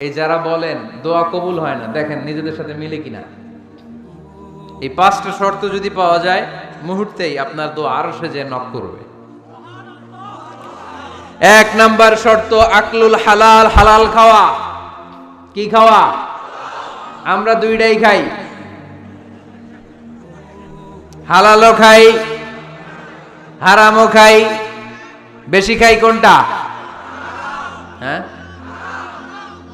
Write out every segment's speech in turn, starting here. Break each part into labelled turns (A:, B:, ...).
A: এই যারা বলেন, দোয়া কবুল হয় না, দেখেন নিজেদের সাথে মিলে কিনা। এই পাঁচটা শর্ত যদি পাওয়া যায়, মুহূর্তেই আপনার দোয়া আরও সে যে নক করবে। এক নাম্বার শর্ত, আকলুল হালাল হালাল খাওয়া। কি খাওয়া? আমরা দুইটাই খাই। হালালও খাই, হারামও খাই। বেশি খাই কোনটা? হ্যাঁ?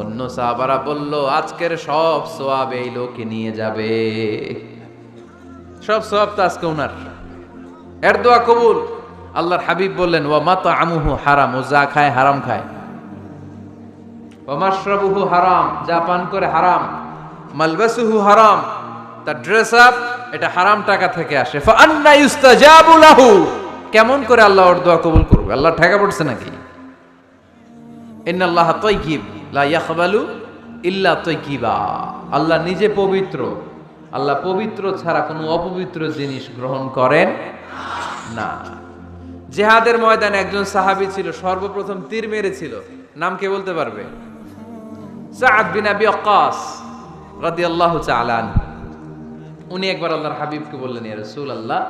A: অন্য সাহাবারা বলল, আজকের সব সোয়াব এই লোকে নিয়ে যাবে। সব সোয়াব তো আজকে ওনার এর দোয়া কবুল। আল্লাহর হাবিব বললেন, ওয়া মাতা আমুহু হারাম, ও যা খায় হারাম খায়। মাশরাবুহু হারাম, যা পান করে হারাম। মালবাসুহু হারাম, তার ড্রেস আপ এটা হারাম টাকা থেকে আসে। ইউস্তাজাবু লাহু, কেমন করে আল্লাহ ওর দোয়া কবুল করবে? আল্লাহ ঠেকা পড়ছে নাকি? ইন্নাল্লাহ লা ইয়াকবালু ইল্লা তাইয়িবা। আল্লাহ নিজে পবিত্র। আল্লাহ পবিত্র ছাড়া কোনো অপবিত্র জিনিস গ্রহণ করেন না। জেহাদের ময়দানে একজন সাহাবী ছিল, সর্বপ্রথম তীর মেরেছিল। নাম কে বলতে পারবে? সাদ বিন আবি ওয়াক্কাস রাদিয়াল্লাহু তাআলা আনহু। উনি একবার আল্লাহর হাবিবকে বললেন, ইয়া রাসূলুল্লাহ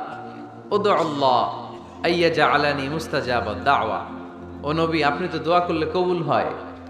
A: উদু আল্লাহ আইয়া জাআলানি মুস্তাজাবাদ দাওয়া। ও নবী, আপনি তো দোয়া করলে কবুল হয়।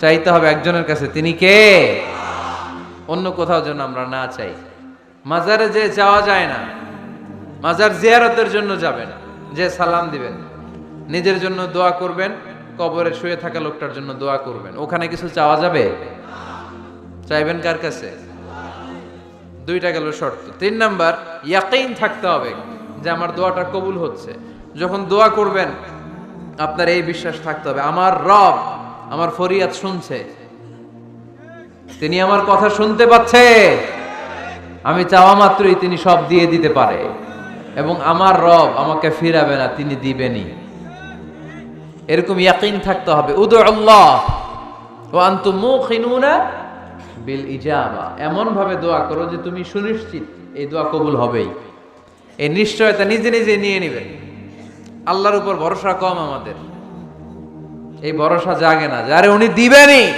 A: চাইতে হবে একজনের কাছে। তিনি কে? অন্য কোথাও যেন আমরা না চাই। মাজারে যে যাওয়া যায় না, মাজার জিয়ারতের জন্য যাবেন, যে সালাম দিবেন, নিজের জন্য দোয়া করবেন, কবরে শুয়ে থাকা লোকটার জন্য দোয়া করবেন। ওখানে কিছু চাওয়া যাবে? চাইবেন কার কাছে? দুইটা গেল শর্ত। তিন নাম্বার, ইয়াকিন থাকতে হবে যে আমার দোয়াটা কবুল হচ্ছে। যখন দোয়া করবেন, আপনার এই বিশ্বাস থাকতে হবে। আমার রব আমার ফরিয়াদ শুনছে। তিনি আমার কথা শুনতে পাচ্ছে। আমি চাওয়া মাত্রই তিনি সব দিয়ে দিতে পারে। এবং আমার রব আমাকে ফিরাবে না, তিনি দিবেনই। এরকম ইয়াকিন থাকতে হবে। উদু আল্লাহ ও আন্তুম মুখিনুনা বিল ইজাবা এমন ভাবে দোয়া করো যে তুমি সুনিশ্চিত এই দোয়া কবুল হবেই। এই নিশ্চয়তা নিজে নিজে নিয়ে নেবেন। আল্লাহর উপর ভরসা কম আমাদের। এই ভরসা জাগে না যারে উনি দিবেনই।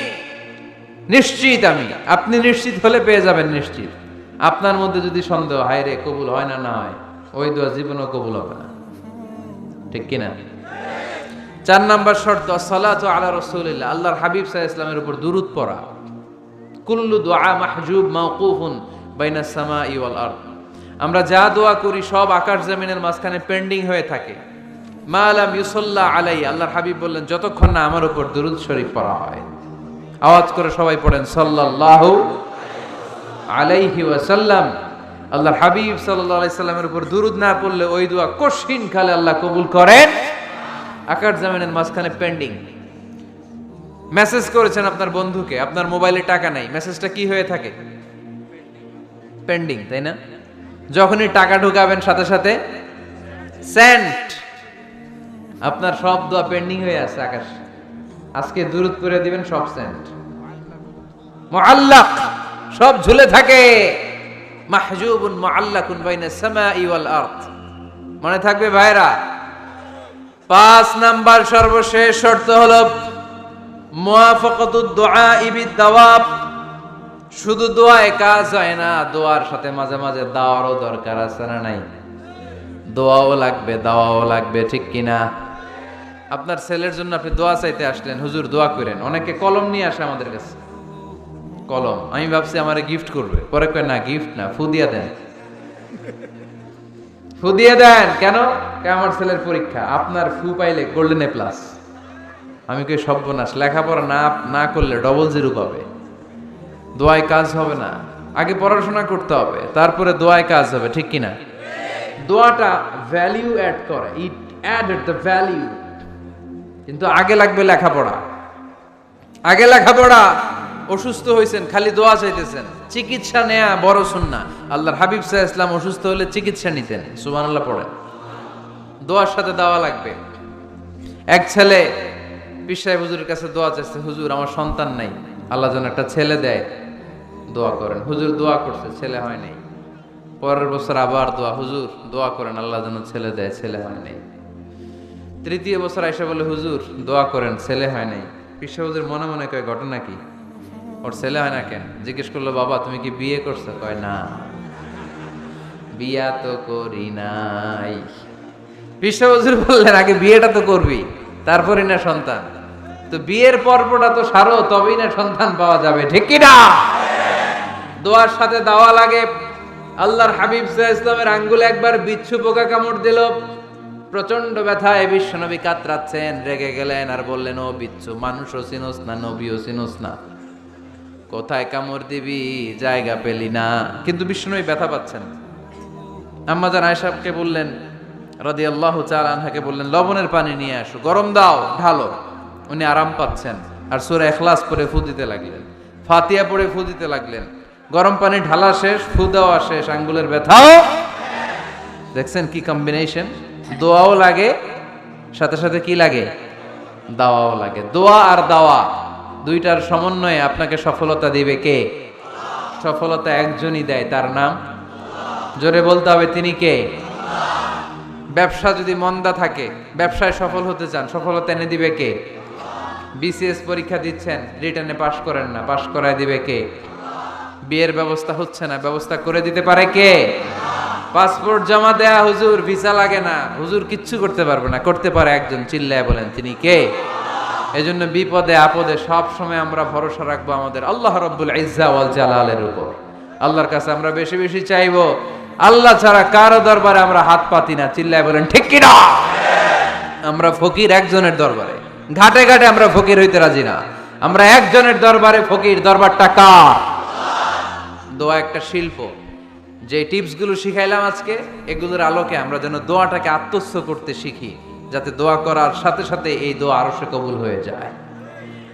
A: নিশ্চিত আমি। আপনি নিশ্চিত হলে পেয়ে যাবেন নিশ্চিত। আপনার মধ্যে যদি সন্দেহ, হায় রে, কবুল হয় না? না হয়। ওই দোয়া জীবনও কবুল হবে না। ঠিক কিনা? চার নাম্বার শর্ত, সালাত আলা রসুলিল্লাহ। আল্লাহর হাবিব সাহা ইসলামের উপর দুরুদ পড়া। কুল্লু দোয়া মাহজুব মাওকুফুন বাইনা সামা ইওয়াল আরদ। আমরা যা দোয়া করি সব আকাশ জমিনের মাঝখানে পেন্ডিং হয়ে থাকে। মা আলাম ইউসল্লাহ আলাই আল্লাহর হাবিব বললেন, যতক্ষণ না আমার উপর দুরুদ শরীফ পড়া হয়। আওয়াজ করে সবাই পড়েন, সাল্লাল্লাহু আলাইহি ওয়াসাল্লাম। আল্লাহর হাবিব সাল্লাল্লাহু উপর দুরুদ না পড়লে ওই দোয়া কঠিন খালে আল্লাহ কবুল করেন। আকার জামিনের মাঝখানে পেন্ডিং মেসেজ করেছেন আপনার বন্ধুকে, আপনার মোবাইলে টাকা নাই। মেসেজটা কি হয়ে থাকে? পেন্ডিং তাই না? যখনই টাকা ঢুকাবেন সাথে সাথে সেন্ট আপনার সব দোয়া পেন্ডিং হয়ে আছে, আকাশ। আজকে দূরত করে দিবেন, সব সেন্ট মুআল্লাক, সব ঝুলে থাকে। মাহজুবুন মুআল্লাকুন বাইনা সামাই ওয়াল আরদ। মনে থাকবে, ভাইরা, পাঁচ নাম্বার সর্বশেষ শর্ত হলো মুওয়াফাকাতুদ দুআ বিদ দাওয়াব। শুধু দোয়ায় কাজ হয় না, দোয়ার সাথে মাঝে মাঝে দাওয়ারও দরকার আছে না নাই? দোয়াও লাগবে, দাওয়াও লাগবে, ঠিক কিনা? আপনার ছেলের জন্য আপনি দোয়া চাইতে আসলেন, হুজুর দোয়া করেন। অনেকে কলম নিয়ে আসে আমাদের কাছে। কলম। আমি ভাবছি আমার গিফট করবে। পরে কয়, না গিফট না ফু দিয়া দেন। ফু দিয়ে দেন। কেন? আমার ছেলের পরীক্ষা। আপনার ফু পাইলে গোল্ডেন এ প্লাস আমি কই, সর্বনাশ। লেখাপড়া না না করলে ডবল জিরো পাবে। দোয়ায় কাজ হবে না। আগে পড়াশোনা করতে হবে। তারপরে দোয়ায় কাজ হবে, ঠিক কিনা? দোয়াটা ভ্যালিউ অ্যাড করে। ইট অ্যাড দ্য ভ্যালিউ কিন্তু আগে লাগবে লেখাপড়া। আগে লেখাপড়া, অসুস্থ হয়েছেন খালি দোয়া চাইতেছেন। চিকিৎসা নেয়া বড় সুন্না। আল্লাহর হাবিব সাহা ইসলাম অসুস্থ হলে চিকিৎসা নিতেন সুবান আল্লাহ পড়েন। দোয়ার সাথে দেওয়া লাগবে। এক ছেলে পিসাই হুজুরের কাছে দোয়া চাইছে, হুজুর, আমার সন্তান নাই। আল্লাহ যেন একটা ছেলে দেয়, দোয়া করেন। হুজুর দোয়া করছে, ছেলে হয় নাই। পরের বছর আবার দোয়া, হুজুর, দোয়া করেন, আল্লাহ যেন ছেলে দেয়, ছেলে হয় নাই। তৃতীয় বছর আইসা বলে, হুজুর, দোয়া করেন, ছেলে হয় নাই। পিসা হুজুর মনে মনে কয়, ঘটনা কি? ওর ছেলে হয় না কেন? জিজ্ঞেস করল, বাবা, তুমি কি বিয়ে করছ? কয়, না। বিয়া তো করি নাই। পিসা বললেন, আগে বিয়েটা তো করবি, তারপরই না সন্তান। তো বিয়ের পর্বটা তো সারো, তবেই না সন্তান পাওয়া যাবে, ঠিক না? দোয়ার সাথে দাওয়া লাগে। আল্লাহর হাবিব সাহ ইসলামের আঙ্গুলে একবার বিচ্ছু পোকা কামড় দিল। প্রচণ্ড ব্যথায় বিশ্বনবী কাতরাচ্ছেন, রেগে গেলেন আর বললেন, ও বিচ্ছু, মানুষও চিনোস না, নবীও চিনোস না। কোথায় কামড় দিবি? জায়গা পেলি না। কিন্তু বিশ্বনবী ব্যথা পাচ্ছেন। আম্মাজান আয়সাবকে বললেন রাদি আল্লাহ চাল আনহাকে বললেন, লবণের পানি নিয়ে আসো, গরম দাও, ঢালো। উনি আরাম পাচ্ছেন আর সুরে এখলাস পরে ফু দিতে লাগলেন ফাতিয়া পরে ফু দিতে লাগলেন। গরম পানি ঢালা শেষ, ফু দেওয়া শেষ, আঙ্গুলের ব্যথাও দেখছেন কি কম্বিনেশন দোয়াও লাগে, সাথে সাথে কি লাগে? দাওয়াও লাগে। দোয়া আর দাওয়া, দুইটার সমন্বয়ে আপনাকে সফলতা দিবে কে? সফলতা একজনই দেয়, তার নাম? জোরে বলতে হবে, তিনি কে? ব্যবসা যদি মন্দা থাকে, ব্যবসায় সফল হতে চান, সফলতা এনে দিবে কে? বিসিএস পরীক্ষা দিচ্ছেন, রিটার্নে পাশ করেন না, পাশ করায় দিবে কে? বিয়ের ব্যবস্থা হচ্ছে না, ব্যবস্থা করে দিতে পারে কে? পাসপোর্ট জমা দেয়া হুজুর, ভিসা লাগে না। হুজুর কিচ্ছু করতে পারবে না। করতে পারে একজন, চিল্লায় বলেন, তিনি কে? এই জন্য বিপদে, আপদে সব সময় আমরা ভরসা রাখব আমাদের আল্লাহ রব্বুল ইজ্জা ওয়াল জালালের উপর। আল্লাহর কাছে আমরা বেশি বেশি চাইব। আল্লাহ ছাড়া কারও দরবারে আমরা হাত পাতি না। চিল্লায় বলেন, ঠিক কি না আমরা ফকির একজনের দরবারে। ঘাটে ঘাটে আমরা ফকির হইতে রাজি না। আমরা একজনের দরবারে ফকির। দরবারটা কার? দোয়া একটা শিল্প। যে টিপসগুলো শিখাইলাম আজকে, এগুলোর আলোকে আমরা যেন দোয়াটাকে আত্মস্থ করতে শিখি, যাতে দোয়া করার সাথে সাথে এই দোয়া আরও সে কবুল হয়ে যায়।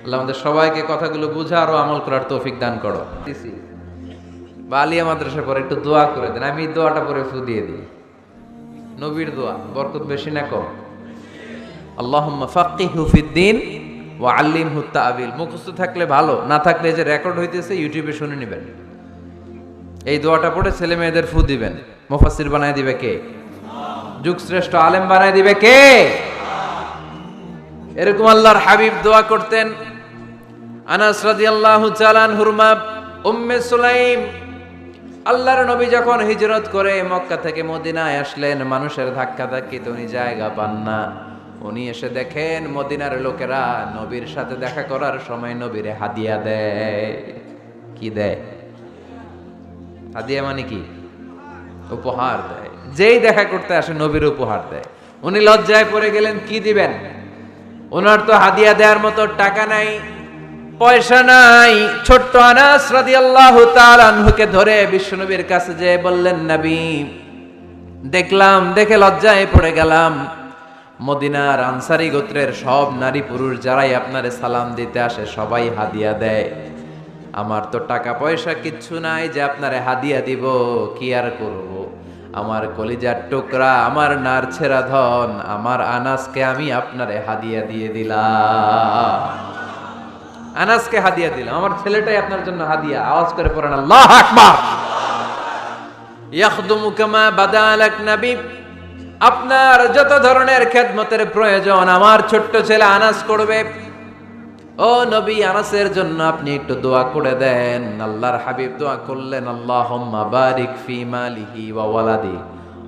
A: আল্লাহ আমাদের সবাইকে কথাগুলো বুঝা আরও আমল করার তৌফিক দান করো। দিছি। বা আলিয়া মাদ্রাসা পরে একটু দোয়া করে দেন, আমি দোয়াটা পরে ফু দিই। নবীর দোয়া, বরকত বেশি না কম। আল্লাহুম্মা ফাক্কিহু ফিদ্দিন ওয়া আল্লিমহু তাআবিল। মুখস্থ থাকলে ভালো, না থাকলে যে রেকর্ড হইতেছে ইউটিউবে শুনে নেবেন। এই দোয়াটা পড়ে ছেলে মেয়েদের ফু দিবেন। মুফাসসির বানায় দিবে কে? যুগশ্রেষ্ঠ আলেম বানায় দিবে কে? এরকম আল্লাহর হাবিব দোয়া করতেন। আনাস রাদিয়াল্লাহু তাআলা হুরমা উম্মে সুলাইম। আল্লাহর নবী যখন হিজরত করে মক্কা থেকে মদিনায় আসলেন, মানুষের ধাক্কা ধাক্কিতে উনি জায়গা পান না। উনি এসে দেখেন মদিনার লোকেরা নবীর সাথে দেখা করার সময় নবীরে হাদিয়া দেয়। কি দেয়? হাদিয়া মানে কি? উপহার দেয়। যেই দেখা করতে আসে, নবীর উপহার দেয়। উনি লজ্জায় পড়ে গেলেন, কি দিবেন? ওনার তো হাদিয়া দেওয়ার মতো টাকা নাই, পয়সা নাই। ছোট্ট আনাস রাদিয়াল্লাহু তাআলা আনহুকে ধরে বিশ্বনবীর কাছে যে বললেন, নবী, দেখলাম, দেখে লজ্জায় পড়ে গেলাম। মদিনার আনসারি গোত্রের সব নারী পুরুষ যারাই আপনারে সালাম দিতে আসে, সবাই হাদিয়া দেয়। আমার তো টাকা পয়সা কিচ্ছু নাই যে আপনারে হাদিয়া দিব, কি আর করব? আমার কলিজার টুকরা, আমার নার ছেঁড়া ধন, আমার আনাসকে আমি আপনারে হাদিয়া দিয়ে দিলাম। আনাসকে হাদিয়া দিলাম। আমার ছেলেটাই আপনার জন্য হাদিয়া। আওয়াজ করে পড়েন, আল্লাহ আকবার! নবী। আপনার যত ধরনের খেদমতের প্রয়োজন, আমার ছোট্ট ছেলে আনাস করবে। ও নবী আনাসের জন্য আপনি একটু দোয়া করে দেন। আল্লাহর হাবিব দোয়া করলেন আল্লাহ বারিক ফি মালিহি ওয়ালাদি।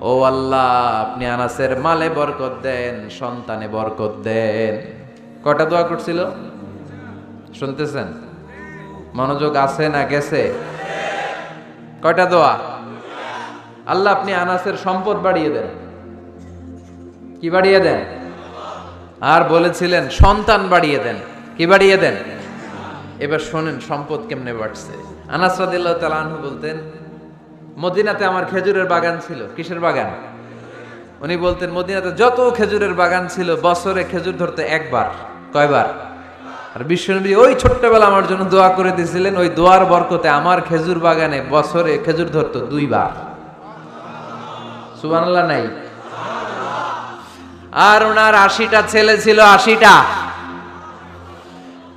A: ও আল্লাহ, আপনি আনাসের মালে বরকত দেন, সন্তানে বরকত দেন। কটা দোয়া করছিল? শুনতেছেন? মনোযোগ আছে না গেছে? কয়টা দোয়া? আল্লাহ, আপনি আনাসের সম্পদ বাড়িয়ে দেন। কি বাড়িয়ে দেন? আর বলেছিলেন, সন্তান বাড়িয়ে দেন। কি বাড়িয়ে দেন? এবার শোনেন, সম্পদ কেমনে বাড়ছে। আনাস রাদিল্লাহ বলতেন, মদিনাতে আমার খেজুরের বাগান ছিল। কিসের বাগান? উনি বলতেন, মদিনাতে যত খেজুরের বাগান ছিল, বছরে খেজুর ধরতে একবার, কয়বার? আর বিশ্বনবী ওই ছোট্টবেলা আমার জন্য দোয়া করে দিয়েছিলেন, ওই দোয়ার বরকতে আমার খেজুর বাগানে বছরে খেজুর ধরতো দুইবার। সুবহানাল্লাহ, নাই? আর ওনার আশিটা ছেলে ছিল আশিটা।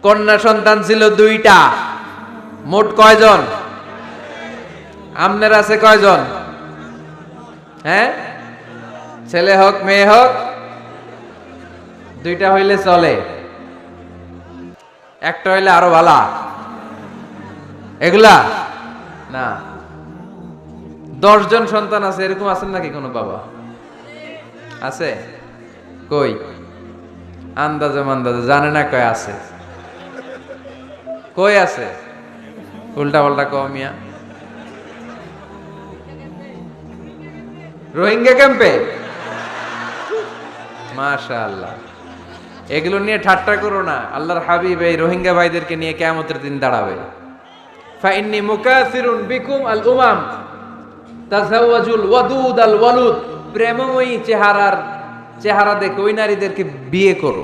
A: কন্যা সন্তান ছিল দুইটা। মোট কয়জন? আমনের আছে কয়জন? হ্যাঁ? ছেলে হোক, মেয়ে হোক, দুইটা হইলে চলে। একটা হইলে আরও ভালা। এগুলা? না। দশজন সন্তান আছে, এরকম আছেন নাকি কোনো বাবা? আছে? কই? আন্দাজে মান্দাজে, জানে না কয় আছে। কই আছে? উল্টা পাল্টা কমিয়া রোহিঙ্গা ক্যাম্পে? মাশা আল্লাহ এগুলো নিয়ে ঠাট্টা করো না। আল্লাহর হাবিব এই রোহিঙ্গা ভাইদেরকে নিয়ে কেমতের দিন দাঁড়াবে। ফাইন্নি মুকাসিরুন বিকুম আল উমাম। তাজাওয়াজুল ওয়াদুদ আল ওয়ালুদ। প্রেমময়ী চেহারার চেহারা দেখে ওই নারীদেরকে বিয়ে করো।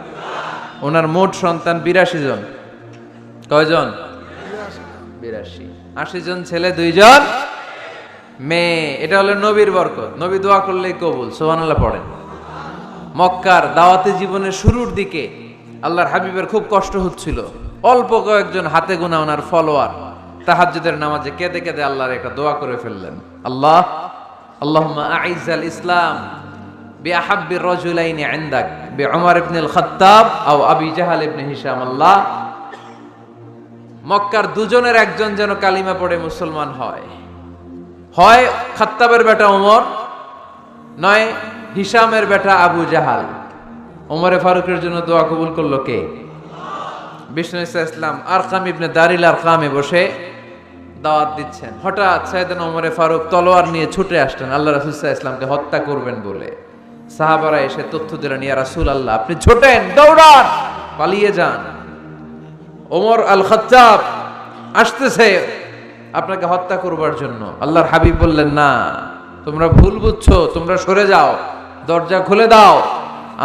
A: ওনার মোট সন্তান বিরাশি জন। কয়জন? বিরাশি। আশি জন ছেলে দুইজন মেয়ে। এটা হলো নবীর বরকত। নবী দোয়া করলেই কবুল সোহানাল্লাহ পড়েন। মক্কার দাওয়াতে জীবনের শুরুর দিকে আল্লাহর হাবিবের খুব কষ্ট হচ্ছিল। অল্প কয়েকজন হাতে গোনা ওনার ফলোয়ার। তাহাজ্জুদের নামাজে কেঁদে কেঁদে আল্লাহর একটা দোয়া করে ফেললেন। আল্লাহ আল্লাহুম্মা আইজাল ইসলাম। بأحب الرجلين عندك بعمر بن الخطاب أو أبي جهل بن هشام الله মক্কার দুজনের একজন যেন কালিমা পড়ে মুসলমান হয় হয় খাত্তাবের বেটা ওমর নয় হিসামের বেটা আবু জাহাল ওমরে ফারুকের জন্য দোয়া কবুল করলো কে বিষ্ণু ইসা ইসলাম আরকাম ইবনে দারিল আরকামে বসে দাওয়াত দিচ্ছেন হঠাৎ সাইদান ওমরে ফারুক তলোয়ার নিয়ে ছুটে আসলেন আল্লাহ রাসুল ইসলামকে হত্যা করবেন বলে সাহাবারা এসে তথ্য দিলেন, ইয়া রাসূল আল্লাহ আপনি ছোটেন দৌড়ান, পালিয়ে যান। ওমর আল খত্তাব আসতেছে, আপনাকে হত্যা করবার জন্য। আল্লাহর হাবিব বললেন, না, তোমরা ভুল বুঝছ, তোমরা সরে যাও, দরজা খুলে দাও।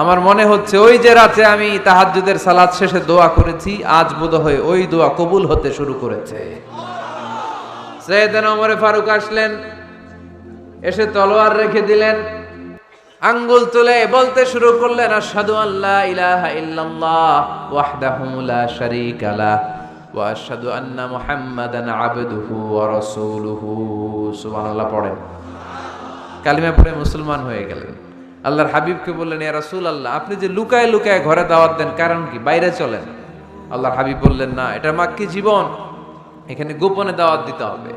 A: আমার মনে হচ্ছে ওই যে রাতে আমি তাহাজ্জুদের সালাদ শেষে দোয়া করেছি, আজ বোধহয় ওই দোয়া কবুল হতে শুরু করেছে। সৈয়দান ওমরে ফারুক আসলেন, এসে তলোয়ার রেখে দিলেন আঙ্গুল তুলে বলতে শুরু করলেন, আশহাদু আল্লাহ ইলাহা ইল্লাল্লাহ ওয়াহদাহু লা শারীকা লাহ ওয়া আশহাদু আন্না মুহাম্মাদান আবদুহু ওয়া রাসূলুহু। সুবহানাল্লাহ পড়েন। কালিমা পড়ে মুসলমান হয়ে গেলেন। আল্লাহর হাবিবকে বললেন, ইয়া রাসূলুল্লাহ, আপনি যে লুকায় লুকায় ঘরে দাওয়াত দেন, কারণ কি? বাইরে চলেন। আল্লাহর হাবিব বললেন, না, এটা মাক্কি জীবন। এখানে গোপনে দাওয়াত দিতে হবে।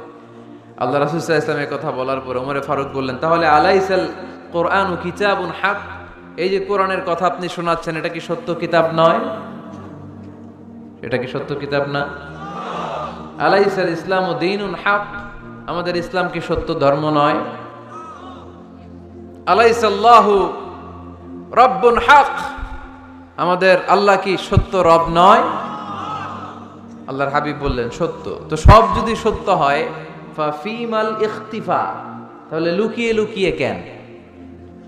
A: আল্লাহ রাসুল্লাহ ইসলামের কথা বলার পর ওমরে ফারুক বললেন, তাহলে আলাইসাল কোরআন ও কিতাবুন হাক। এই যে কোরআনের কথা আপনি শোনাচ্ছেন, এটা কি সত্য কিতাব নয়? এটা কি সত্য কিতাব না? আলাইসাল ইসলাম ও দিনুন হাক। আমাদের ইসলাম কি সত্য ধর্ম নয়? আলাইসাল্লাহু রব্বুন হাক। আমাদের আল্লাহ কি সত্য রব নয়? আল্লাহর হাবিব বললেন, সত্য। তো সব যদি সত্য হয়, ফাফিমাল ইখতিফা, তাহলে লুকিয়ে লুকিয়ে কেন?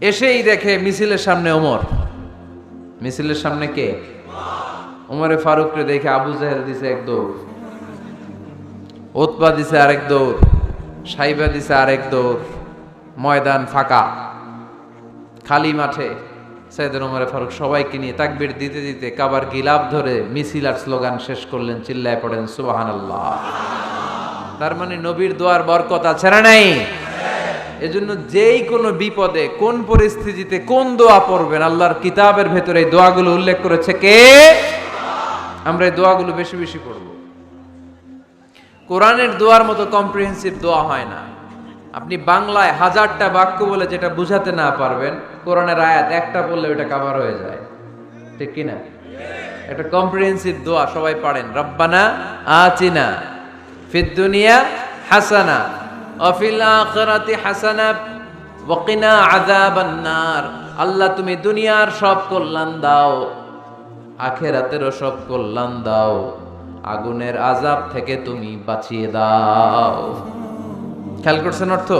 A: এসেই দেখে মিছিলের সামনে ওমর। মিছিলের সামনে কে? ওমরে ফারুককে দেখে আবু জাহেল দিছে এক দৌড়। ওতবা দিছে আরেক দৌড়। সাইবা দিছে আরেক দৌড়। ময়দান ফাঁকা। খালি মাঠে সাইদুল ওমরে ফারুক সবাইকে নিয়ে তাকবির দিতে দিতে কাবার গিলাপ ধরে মিছিল আর স্লোগান শেষ করলেন, চিল্লায় পড়েন সুবাহান আল্লাহ তার মানে নবীর দোয়ার বরকত আছে না নাই? এজন্য যেই কোনো বিপদে, কোন পরিস্থিতিতে, কোন দোয়া পড়বেন, আল্লাহর কিতাবের ভেতরে এই দোয়াগুলো উল্লেখ করেছে কে? আমরা এই দোয়াগুলো বেশি বেশি পড়ব। কোরআনের দোয়ার মতো কম্প্রিহেন্সিভ দোয়া হয় না। আপনি বাংলায় হাজারটা বাক্য বলে যেটা বুঝাতে না পারবেন, কোরআনের আয়াত একটা বললে ওটা কাভার হয়ে যায়। ঠিক কি না একটা কম্প্রিহেন্সিভ দোয়া সবাই পারেন। রব্বানা আচিনা ফিদ দুনিয়া হাসানা অফিল আখিরাতি হাসানা ওয়াকিনা আযাবান নার আল্লাহ, তুমি দুনিয়ার সব কল্যাণ দাও, আখেরাতেরও সব কল্যাণ দাও, আগুনের আজাব থেকে তুমি বাঁচিয়ে দাও। খেয়াল করছেন অর্থ?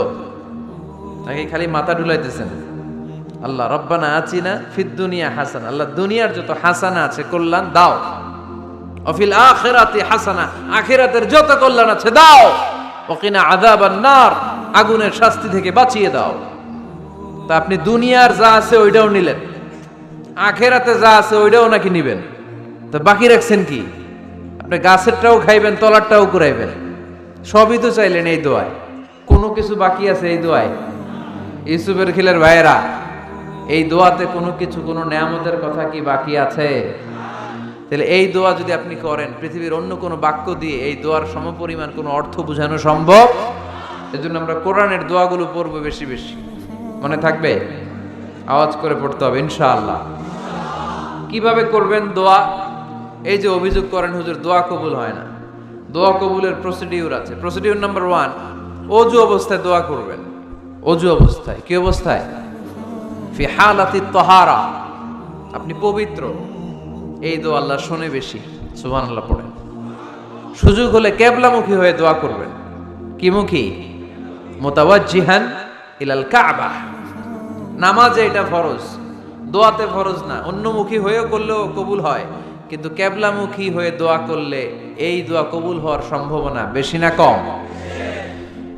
A: নাকি খালি মাথা ঢুলাইতেছেন? আল্লাহ, রব্বানা আছি না ফিদ দুনিয়া হাসান। আল্লাহ, দুনিয়ার যত হাসানা আছে, কল্যাণ দাও। অফিল আখেরাতে হাসানা, আখেরাতের যত কল্যাণ আছে, দাও। ওকিনা আদাব নার আগুনের শাস্তি থেকে বাঁচিয়ে দাও। তা আপনি দুনিয়ার যা আছে ওইটাও নিলেন। আখেরাতে যা আছে ওইটাও নাকি নিবেন। তা বাকি রাখছেন কি? আপনি গাছেরটাও খাইবেন, তলারটাও কুড়াইবেন। সবই তো চাইলেন এই দোয়ায়। কোনো কিছু বাকি আছে এই দোয়ায়। ইউসুফের খিলের ভাইয়েরা, এই দোয়াতে কোনো কিছু, কোনো নেয়ামতের কথা কি বাকি আছে? তাহলে এই দোয়া যদি আপনি করেন, পৃথিবীর অন্য কোনো বাক্য দিয়ে এই দোয়ার সমপরিমাণ কোনো অর্থ বোঝানো সম্ভব? এজন্য আমরা কোরআনের দোয়াগুলো পড়ব বেশি বেশি। মনে থাকবে? আওয়াজ করে পড়তে হবে, ইনশাআল্লাহ। কীভাবে করবেন দোয়া? এই যে অভিযোগ করেন, হুজুর, দোয়া কবুল হয় না। দোয়া কবুলের প্রসিডিউর আছে। প্রসিডিউর নাম্বার ওয়ান অজু অবস্থায় দোয়া করবেন। অজু অবস্থায়, কি অবস্থায়? ফি হালাতি তহারা। আপনি পবিত্র। এই দোয়া আল্লাহ শোনে বেশি। সুবান আল্লাহ পড়েন সুযোগ হলে কেবলামুখী হয়ে দোয়া করবেন। কি মুখী মোতাবাজিহান ইলাল কাবা। নামাজে এটা ফরজ। দোয়াতে ফরজ না। অন্যমুখী হয়েও করলেও কবুল হয়। কিন্তু কেবলামুখী হয়ে দোয়া করলে এই দোয়া কবুল হওয়ার সম্ভাবনা বেশি না কম।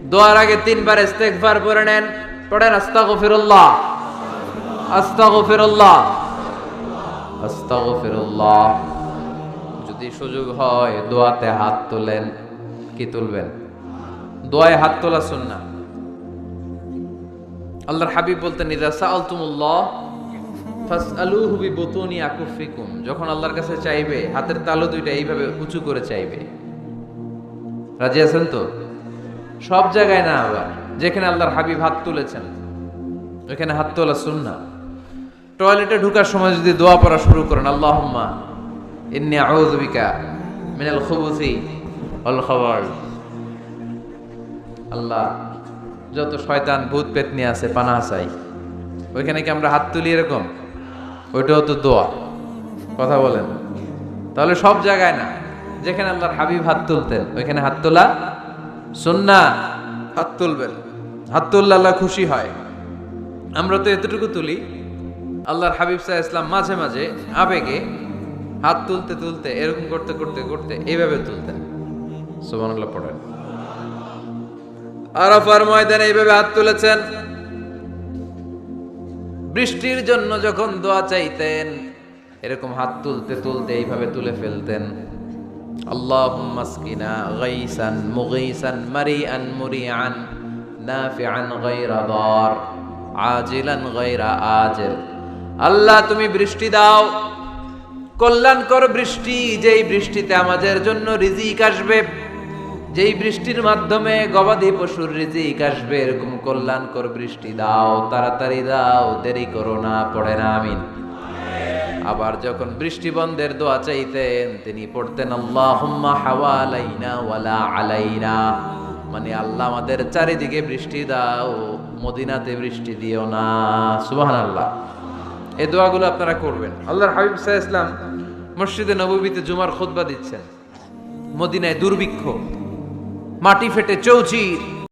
A: দোয়ার আগে তিনবার ইস্তেগফার পড়ে নেন। পড়েন আস্তাগফিরুল্লাহ। আস্তাগফিরুল্লাহ। যদি সুযোগ হয়, দোয়াতে হাত তোলেন। কি তুলবেন? দোয়ায় হাত তোলা সুন্না আল্লাহর হাবিব বলতেন যখন আল্লাহর কাছে চাইবে, হাতের তালু দুইটা এইভাবে উঁচু করে চাইবে। রাজি আছেন তো? সব জায়গায় না আবার, যেখানে আল্লাহর হাবিব হাত তুলেছেন, ওইখানে হাত তোলা সুন্না টয়লেটে ঢুকার সময় যদি দোয়া পড়া শুরু করেন, আল্লাহুম্মা ইন্নী মিনাল খুবুসি ওয়াল খাবার আল্লাহ, যত শয়তান ভূত পেতনি আছে পানা চাই। ওইখানে কি আমরা হাত তুলি এরকম? ওইটাও তো দোয়া। কথা বলেন। তাহলে সব জায়গায় না, যেখানে আল্লাহর হাবিব হাত তুলতেন, ওইখানে হাত তোলা সুন্না। হাত তুলবেন। হাত তুললে আল্লাহ খুশি হয়। আমরা তো এতটুকু তুলি। আল্লাহর হাবিব সাহা ইসলাম মাঝে মাঝে আবেগে হাত তুলতে তুলতে এরকম করতে করতে করতে এইভাবে তুলতেন সুবহানাল্লাহ পড়েন আরাফার ময়দানে এইভাবে হাত তুলেছেন বৃষ্টির জন্য যখন দোয়া চাইতেন এরকম হাত তুলতে তুলতে এইভাবে তুলে ফেলতেন اللهم اسقنا غيثا مغيثا مريئا مريعا نافعا غير ضار عاجلا غير آجل আল্লাহ, তুমি বৃষ্টি দাও। কল্যাণকর বৃষ্টি, যেই বৃষ্টিতে আমাদের জন্য রিজিক আসবে, যেই বৃষ্টির মাধ্যমে গবাদি পশুর রিজিক আসবে, এরকম কল্যাণকর বৃষ্টি দাও, তাড়াতাড়ি দাও, দেরি করো না, পড়ে না, আমিন। আবার যখন বৃষ্টি বন্ধের দোয়া চাইতেন, তিনি পড়তেন আলাইনা। মানে আল্লাহ আমাদের চারিদিকে বৃষ্টি দাও, মদিনাতে বৃষ্টি দিও না, সুবহানাল্লাহ। এই দোয়াগুলো আপনারা করবেন। আল্লাহর হাবিব সাহ ইসলাম মসজিদে নবীতে জুমার খোদবা দিচ্ছেন। মদিনায় দুর্ভিক্ষ, মাটি ফেটে চৌচির।